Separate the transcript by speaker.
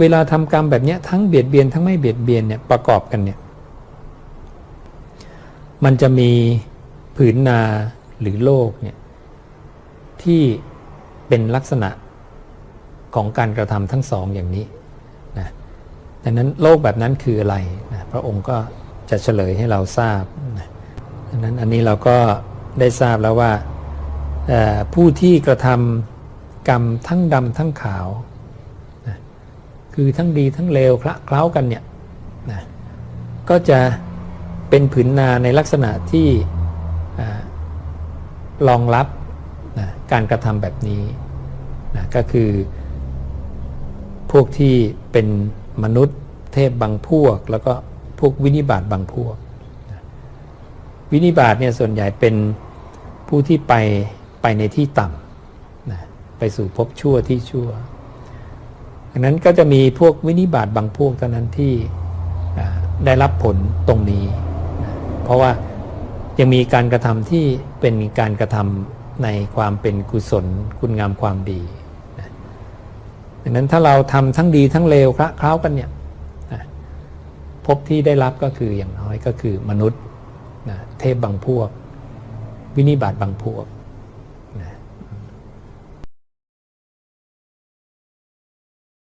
Speaker 1: เวลาทำกรรมแบบนี้ทั้งเบียดเบียนทั้งไม่เบียดเบียนเนี่ยประกอบกันเนี่ยมันจะมีผืนนาหรือโลกเนี่ยที่เป็นลักษณะของการกระทำทั้งสองอย่างนี้นะดังนั้นโลกแบบนั้นคืออะไรนะพระองค์ก็จะเฉลยให้เราทราบนะดังนั้นอันนี้เราก็ได้ทราบแล้วว่าผู้ที่กระทำกรรมทั้งดำทั้งขาว คือทั้งดีทั้งเลวคละเคล้ากันเนี่ยนะก็จะเป็นผืนนาในลักษณะที่รองรับนะการกระทำแบบนี้นะก็คือ พวกที่เป็นมนุษย์เทพบางพวก แล้วก็พวกวินิบาตบางพวกนะวินิบาตเนี่ยส่วนใหญ่เป็นผู้ที่ไปไปในที่ต่ำนะไปสู่ภพชั่วที่ชั่ว ดังนั้นก็จะมีพวกวินิบาตบางพวกเท่านั้นที่ได้รับผลตรงนี้ เพราะว่ายังมีการกระทำที่เป็นการกระทำในความเป็นกุศลคุณงามความดีดังนั้นถ้าเราทำทั้งดีทั้งเลวคละเคล้ากันเนี่ยพบที่ได้รับก็คืออย่างน้อยก็คือมนุษย์เทพบางพวก วินิบาตบางพวก